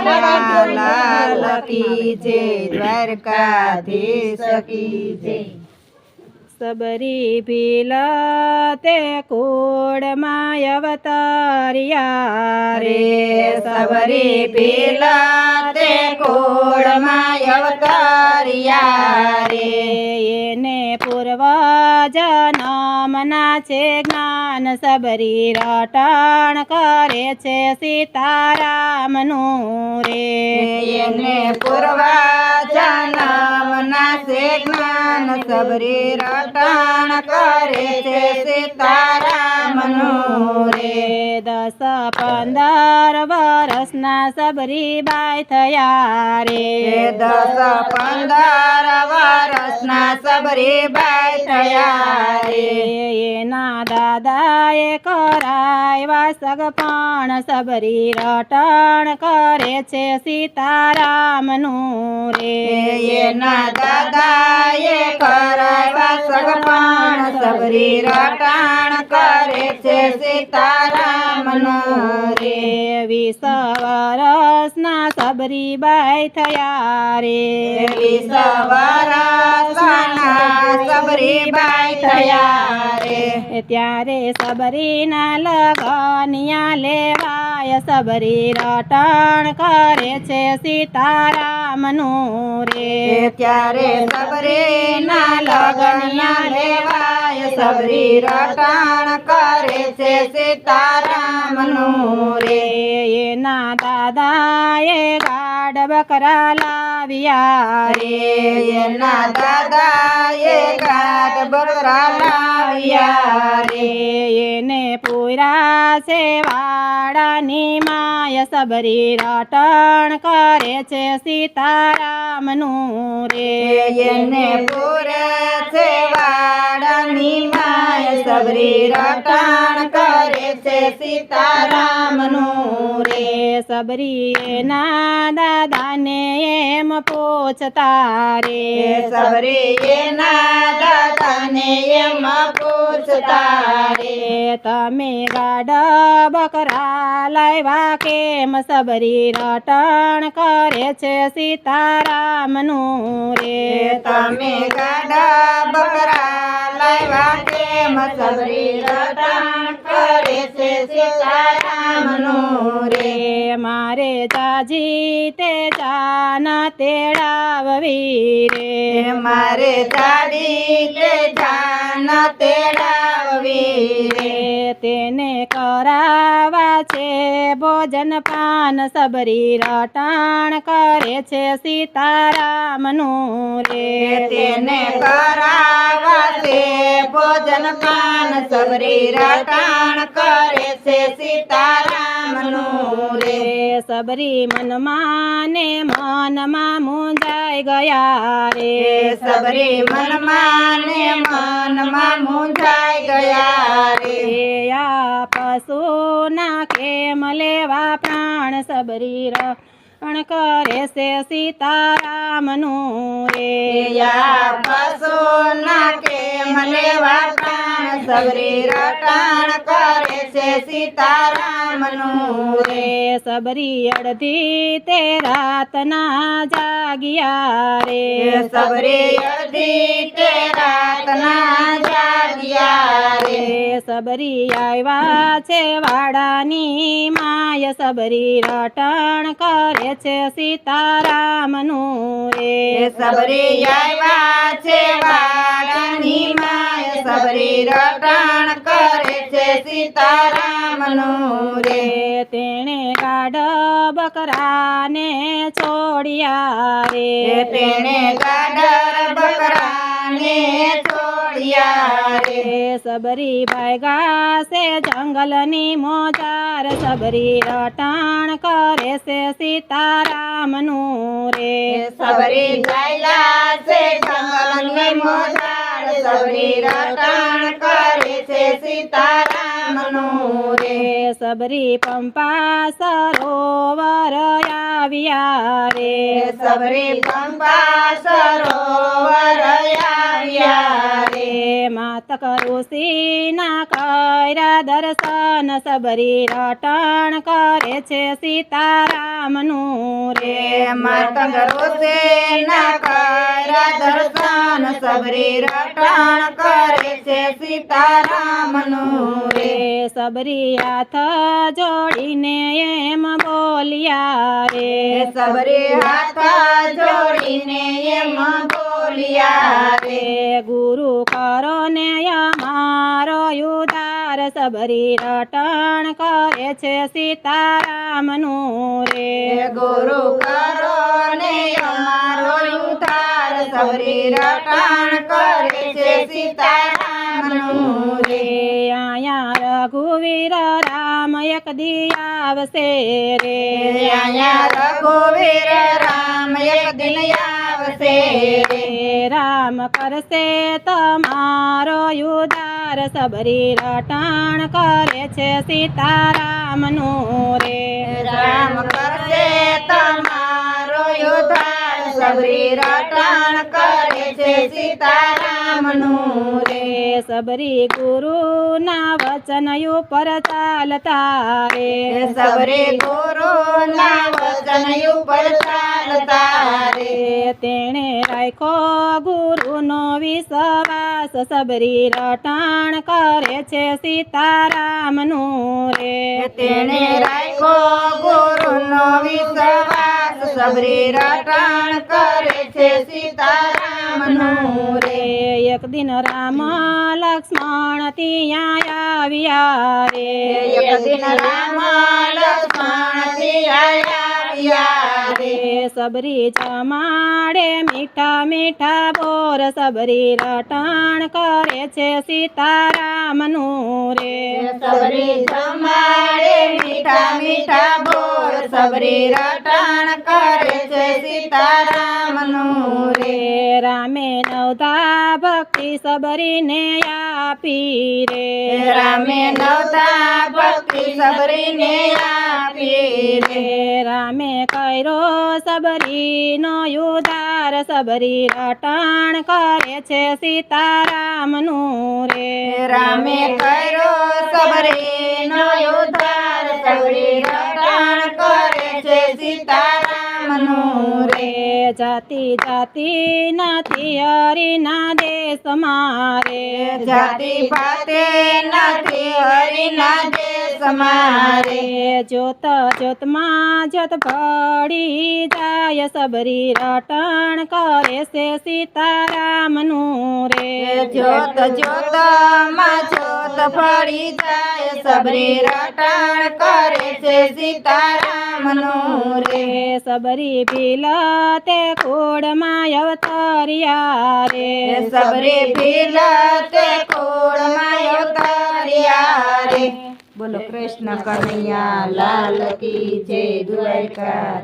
કનૈયાલાલ કી જય દ્વારકાધીશ કી જય સબરી ભીલ તે માય અવતારિયા રે સબરી પીલા તે માય અવતારિયા રે એને પૂર્વજન્મના છે જ્ઞાન સબરી રટણ કરે છે સીતારામનું રે. એને પૂર્વા જન્મના છે જ્ઞાન સબરી રટણ કરે છે સીતારામનું રે રે દસ પંદર વર્ષના સબરી બાઈ થયા રે. દસ પંદર વર્ષના સબરી બાઈ થયા રે. એના દાદાએ કરાવ્યા સગપણ સબરી રટણ કરે છે સીતારામનું રે. એના દાદાએ સગપણ સબરી રટાણ કરે છે સીતારામનું રે રે વીસ વર્ષના સબરી બાઈ થયા રે. વીસ વરસના સબરી બાઈ થયા રે. ત્યારે સબરીના લગનિયા લેવાય. સબરી રટાણ કરે છે સીતારામનું રે ત્યારે સબરી ના લગનિયા લેવાય. સબરી રટણ કરે છે સીતારામનું રે. એના દાદાએ ગાડ બકરા લાવ્યા રે. એના દાદાએ ગાઢ બકરા લાવ્યા રે. એને પૂરા છે વાડાની માય સબરી રટણ કરે છે સીતારામનું રે. એને પૂરા છે સબરી રટાણ કરે છે સીતારામનું રે રે સબરી એના દાદાને એમ પૂછતા રે. સબરી એના દાદાને એમ પૂછતા રે. તમે ગાડ બકરા લાવ્યા કેમ સબરી રટણ કરે છે સીતારામનું રે તમે ગાડા બકરા લાવ્યા સબરી રટાણ કરે છે સીતારામનું રે રે. મારે ચાજી તે ચાના તેડાવવી રે. મારે ચાડી તે જાન તેડાવવી રે. તેને કરાવા છે ભોજન પાન સબરી રટાણ કરે છે સીતારામનું રે. તેને કરાવા તે ભોજન પાન સબરી રટાણ કરે છે સીતારામનું રે. રે સબરી મનમાં ને મનમાં મુંજાઈ ગયા રે. સબરી મનમાં ને મનમાં મુંજાઈ ગયા રે. રે આ પશુના કેમ લેવા પ્રાણ સબરી રણ કરે છે સીતારામનું રે. યા પશુના કે મને સબરી રટાણ કરે છે સીતારામનું રે. રે સબરી અડધી તે રાતના જાગ્યા રે. સબરી અડધી તે રાતના જાગ્યા સબરી આવ્યા છે વાડાની માય સબરી રટણ કરે છે સીતારામનું રે. સબરી આવ્યા છે વાડાની માય સબરી રટણ કરે છે સીતારામનું રે. રે તેણે ગાઢ બકરાને છોડ્યા રે. તેણે ગાડર બકરાને સબરી ભાઈગા છે જંગલની મોજાર સબરી રટાણ કરે છે સીતારામનું રે. સબરી ગાયલા છે જંગલની મોજાડ સબરી રટાણ કરે છે સીતારામનું સબરી પંપા સરોવર આવ્યા રે. સબરી પંપા સરોવર આવ્યા રે. માત માતક ઋષિના કર્યા દર્શન સબરી રટણ કરે છે સીતારામનું રે. માત રોષે ના કર્યા દર્શન સબરી રટણ કરે છે સીતારામનું રે. સબરી હાથ જોડીને એમ બોલ્યા રે. સબરી હાથ જોડીને એમ બોલ્યા રે. ગુરુ કરો ને અમારો યુધાર સબરી રટણ કરે છે સીતારામનું રે. ગુરુ કરો ને અમારો યુધાર સબરી રટણ કરે છે સીતારામનું રે. રઘુવીર રામ એક દી આવશે રે રઘુવીર રામ એક દિન આવશે રે રામ કરશે તમારો યુદાર સબરી રટણ કરે છે સીતારામનું રે રામ કરશે તમારો સબરી રટણ કરે છે સીતારામનું રે સબરી ગુરુ ગુરુના વચન ઉપર ચાલતા રે સબરી ગુરુ ના વચન ઉપર ચાલતા રે તેણે રાખો ગુરુનો વિશ્વાસ. સબરી રટણ કરે છે સીતારામનું રે તેણે રાખો ગુરુ નો વિશ્વાસ. સબરી રટણ કરે છે સીતારામનું રે રે એક દિન રામ લક્ષ્મણ ત્યાં આવ્યા રે એક દિન રામ લક્ષ્મણ આવ્યા રે રે સબરી જમાડે મીઠા મીઠા બોર સબરી રટણ કરે છે સીતારામનું રે સબરી જમાડે મીઠા મીઠા બોર સબરી રટણ કરે છે સીતારામનું રે. રે રામે નવતા ભક્તિ સબરીને આપી રે. રામે નવતા ભક્તિ સબરીને આપી રે. રામે કૈરો સબરીનો યુધાર સબરી રટણ કરે છે સીતારામનું રે. રામે કર્યો સબરીનો ઉદ્ધાર સબરી રટણ કરે છે સીતારામનું જાતિ જાતિ નથી હરિના દેશ મારે. જાતિ પાતે નથી હરિના દેશમાં રે રે જોત જોતમાં જોત પડી જાય સબરી રટણ કરે છે સીતારામનું રે જોત જોતમાં જોત પડી જાય સબરી રટણ કરે છે સીતારામનું રે રે સબરી ભીલ તે કુળમાં અવતર્યા રે સબરે ભીલ તે કુળમાં અવતર્યા રે બોલો કૃષ્ણ કનૈયા, લાલ કી જય દ્વારકા